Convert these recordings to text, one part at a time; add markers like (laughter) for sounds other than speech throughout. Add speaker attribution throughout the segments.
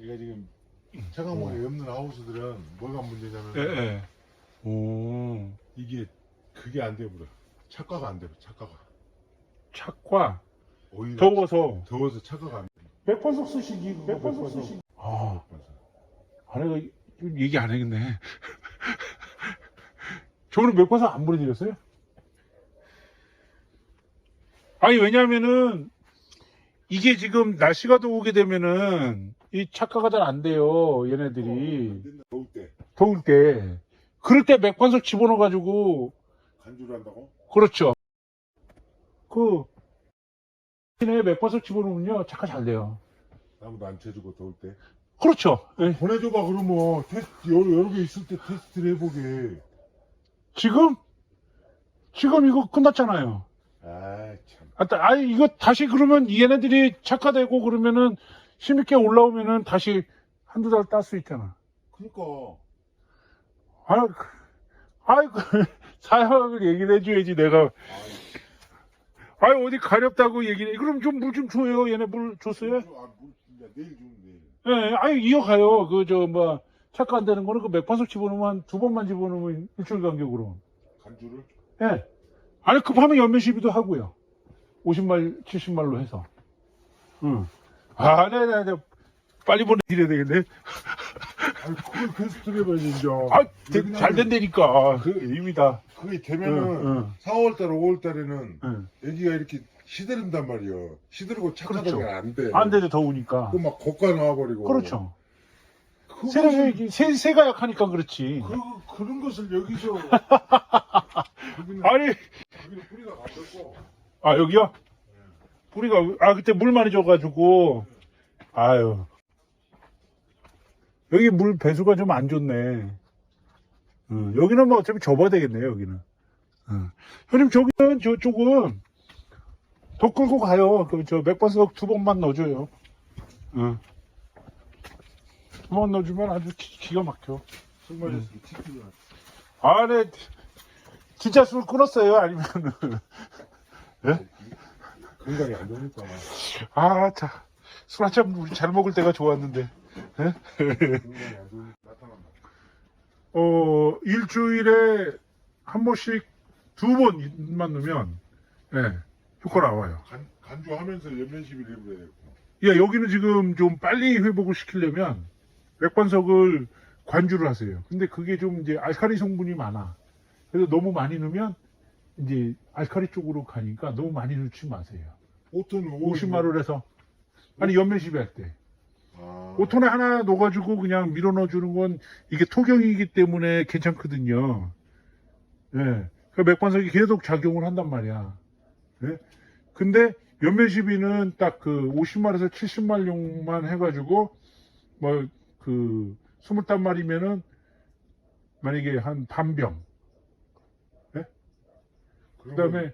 Speaker 1: 얘가 지금 차가물이 없는 하우스들은 뭐가 문제냐면
Speaker 2: 예, 예. 오.
Speaker 1: 이게 그게 안 돼버려. 착화가 안 돼. 착화가.
Speaker 2: 착과
Speaker 1: 오히려
Speaker 2: 더워서
Speaker 1: 더워서 착화가 안 돼.
Speaker 2: 맥반석 쓰시기 맥반석 쓰시기 아 아내가 좀 얘기 안 하겠네 저는 맥반석 안 보내드렸어요 아니 왜냐면은 이게 지금 날씨가 더우게 되면은 이 착화가 잘 안 돼요 얘네들이
Speaker 1: 안 된다. 더울 때
Speaker 2: 더울 때 그럴 때 맥반석 집어넣어 가지고
Speaker 1: 간주를 한다고?
Speaker 2: 그렇죠 그에 맥반석 집어넣으면요 착화 잘 돼요
Speaker 1: 아무도 안 쳐주고 더울 때.
Speaker 2: 그렇죠 예.
Speaker 1: 보내줘봐 그러면 테스트 여러, 여러 개 있을 때 테스트를 해보게.
Speaker 2: 지금? 지금 이거 끝났잖아요.
Speaker 1: 아 참.
Speaker 2: 아, 따- 아니, 이거 다시 그러면 얘네들이 착화되고 그러면은 힘있게 올라오면은 다시 한두 달 딸 수 있잖아.
Speaker 1: 그니까
Speaker 2: 아, 그- 아이, 그, 사양을 얘기를 해줘야지, 내가. 아이, 어디 가렵다고 얘기를 해. 그럼 좀 물 좀 줘요. 얘네 물 줬어요?
Speaker 1: 아, 물, 진짜 내일 주면 내일.
Speaker 2: 예, 아니, 이어가요. 그, 저, 뭐, 착화 안 되는 거는 그 맥반석 집어넣으면 한 두 번만 집어넣으면 일주일 간격으로.
Speaker 1: 간주를?
Speaker 2: 예. 아니, 급하면 연면 시비도 하고요. 50말, 70말로 해서. 응. 아, 네 네 네. 빨리 보내드려야 되겠네.
Speaker 1: 아니 그걸 테스트를 해봐야지 이제.
Speaker 2: 아, 되- 잘 된다니까. 그, 의미다.
Speaker 1: 그게 되면은
Speaker 2: 응, 응.
Speaker 1: 4월달, 5월달에는
Speaker 2: 응.
Speaker 1: 애기가 이렇게 시들은단 말이야. 시들고 착하다가
Speaker 2: 그렇죠.
Speaker 1: 안 돼.
Speaker 2: 안 돼도 더우니까.
Speaker 1: 그거 막 고가 나와버리고.
Speaker 2: 그렇죠.
Speaker 1: 그것을-
Speaker 2: 새가, 새, 새가 약하니까 그렇지.
Speaker 1: 그, 그런 것을 여기서. (laughs) 거기는,
Speaker 2: 아니,
Speaker 1: 거기는 뿌리가 가졌고.
Speaker 2: 아, 여기요? 뿌리가, 아, 그때 물 많이 줘가지고. 아유. 여기 물 배수가 좀 안 좋네. 응, 여기는 뭐 어차피 접어야 되겠네요, 여기는. 응. 형님, 저기는, 저쪽은 더 끌고 가요. 그, 저, 맥반석 두 번만 넣어줘요. 응. 두번 넣어주면 아주 기, 기가 막혀.
Speaker 1: 술 치킨이 왔어.
Speaker 2: 아, 네. 진짜 술 끊었어요, 아니면은. (laughs)
Speaker 1: 건강이 안 좋으니까.
Speaker 2: 아, 자. 술 한참 우리 잘 먹을 때가 좋았는데.
Speaker 1: 건강이 안 좋으니까 나타난다.
Speaker 2: 어, 일주일에 한 번씩 두 번만 넣으면, 예, 효과 나와요.
Speaker 1: 간, 간주하면서 연면 시비를 해버려야 되고.
Speaker 2: 예, 여기는 지금 좀 빨리 회복을 시키려면 맥반석을 관주를 하세요. 근데 그게 좀 이제 알카리 성분이 많아. 그래서 너무 많이 넣으면 이제 알카리 쪽으로 가니까 너무 많이 넣지 마세요.
Speaker 1: 5톤
Speaker 2: 50마를 해서. 아니, 연면 시비 할 때.
Speaker 1: 아,
Speaker 2: 5톤에 하나 넣어가지고 그냥 밀어 넣어주는 건 이게 토경이기 때문에 괜찮거든요. 예. 그 맥반석이 계속 작용을 한단 말이야. 예. 근데 연면 시비는 딱 그 50마리에서 70마리용만 해가지고 뭐 그 20마리면은 만약에 한 반병. 그 다음에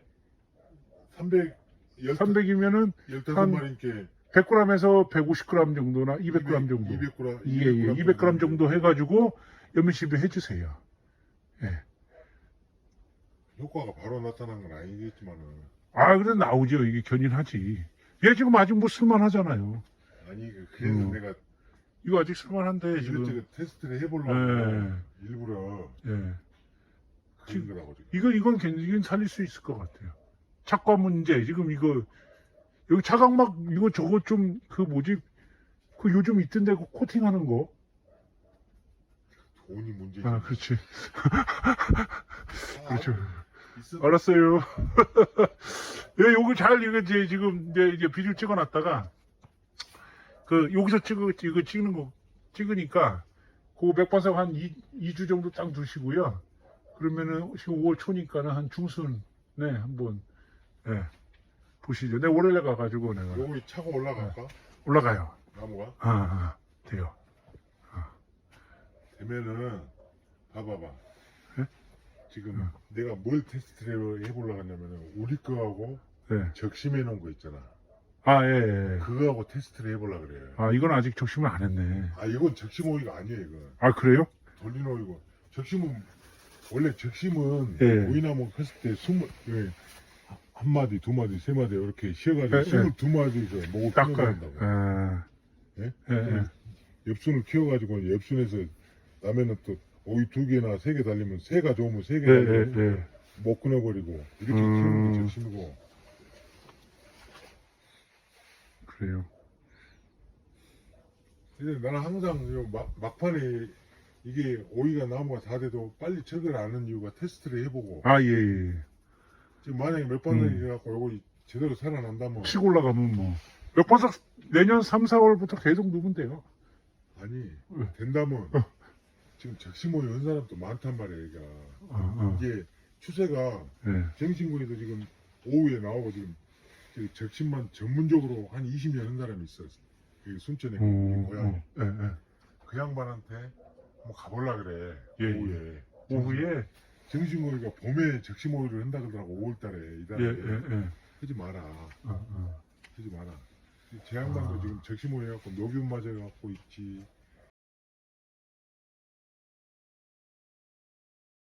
Speaker 1: 300,
Speaker 2: 300이면은
Speaker 1: 15마리니까
Speaker 2: 100g에서 150g 정도나 200g 정도.
Speaker 1: 200g.
Speaker 2: 예, 예, 200g 정도 해 가지고 연민시비 해주세요. 예.
Speaker 1: 효과가 바로 나타난 건 아니겠지만은.
Speaker 2: 아, 그래 나오죠. 이게 견인하지. 얘 지금 아직 뭐 쓸만하잖아요.
Speaker 1: 아니, 그- 그래서
Speaker 2: 음.
Speaker 1: 내가
Speaker 2: 이거 아직 쓸만한데 지금.
Speaker 1: 이것저것 테스트를 해보려고
Speaker 2: 예.
Speaker 1: 일부러
Speaker 2: 예.
Speaker 1: 그런 거라고 지금.
Speaker 2: 이건 이건 괜히 살릴 수 있을 것 같아요. 착과 문제 지금 이거 여기 차각막 이거 저거 좀 그 뭐지 그 요즘 있던데 그 코팅하는 거.
Speaker 1: 돈이 문제지.
Speaker 2: 아, 그렇지.
Speaker 1: 아,
Speaker 2: 그렇죠.
Speaker 1: 있어.
Speaker 2: 알았어요. (laughs) 예, 요거 잘 이거 이제 지금 이제, 이제 비디오 찍어놨다가 그 여기서 찍어 이거 찍는 거 찍으니까 그 맥반석 한 2, 2주 정도 딱 두시고요. 그러면은 지금 5월 초니까는 한 중순에 한번 예, 보시죠. 내가 월요일에 가가지고 내가
Speaker 1: 요거 차고 올라갈까?
Speaker 2: 올라가요.
Speaker 1: 나무가?
Speaker 2: 아, 아 돼요.
Speaker 1: 되면은 봐봐봐.
Speaker 2: 예?
Speaker 1: 지금 내가 뭘 테스트를 해보려고 하냐면은 우리 거하고
Speaker 2: 예.
Speaker 1: 적심해 놓은 거 있잖아.
Speaker 2: 아, 예, 예.
Speaker 1: 그거하고 테스트를 해보려고 그래.
Speaker 2: 아, 이건 아직 적심을 안 했네.
Speaker 1: 아 이건 적심 오이가 아니에요 이거.
Speaker 2: 아, 그래요?
Speaker 1: 돌린 오이고. 적심은 원래 적심은
Speaker 2: 예.
Speaker 1: 오이나무 폈을 때 스물 예, 한 마디, 두 마디, 세 마디 이렇게 쉬어가지고
Speaker 2: 예, 예.
Speaker 1: 스물 두 마디에서 목을
Speaker 2: 닦아요.
Speaker 1: 끊어낸다고.
Speaker 2: 아,
Speaker 1: 예?
Speaker 2: 예, 예.
Speaker 1: 엽순을 키워가지고 엽순에서 나면은 또 오이 두 개나 세 개 달리면 새가 좋으면 세 개
Speaker 2: 예,
Speaker 1: 달리고
Speaker 2: 예, 예.
Speaker 1: 못 끊어버리고 이렇게
Speaker 2: 음.
Speaker 1: 키우는 게 적심이고
Speaker 2: 그래요.
Speaker 1: 이제 나는 항상 요 막, 막판에 이게 오이가 나무가 다 돼도 빨리 적을 않는 이유가 테스트를 해보고
Speaker 2: 아, 예, 예.
Speaker 1: 지금 만약에 몇 번을
Speaker 2: 음.
Speaker 1: 해갖고 요거 제대로 살아난다면
Speaker 2: 치고 올라가면 뭐. 몇 번씩 내년 3, 4월부터 계속 누면 돼요.
Speaker 1: 아니
Speaker 2: 응.
Speaker 1: 된다면 지금 적심오이 한 사람도 많단 이게
Speaker 2: 어, 어.
Speaker 1: 이게 추세가
Speaker 2: 예.
Speaker 1: 정신구에도 지금 오후에 나오고 지금 적심만 전문적으로 한 20년 한 사람이 있어 여기 순천에
Speaker 2: 어,
Speaker 1: 고향
Speaker 2: 어, 예, 예.
Speaker 1: 그 양반한테 한번 가볼라 그래.
Speaker 2: 예,
Speaker 1: 오후에.
Speaker 2: 오후에
Speaker 1: 정신구이가 봄에 적심오이를 한다 그러더라고 5월달에 이달에.
Speaker 2: 예, 예, 예.
Speaker 1: 하지 마라.
Speaker 2: 어, 어.
Speaker 1: 하지 마라. 제 양반도
Speaker 2: 아.
Speaker 1: 지금 적심오이 해갖고 녹균 맞아 갖고 있지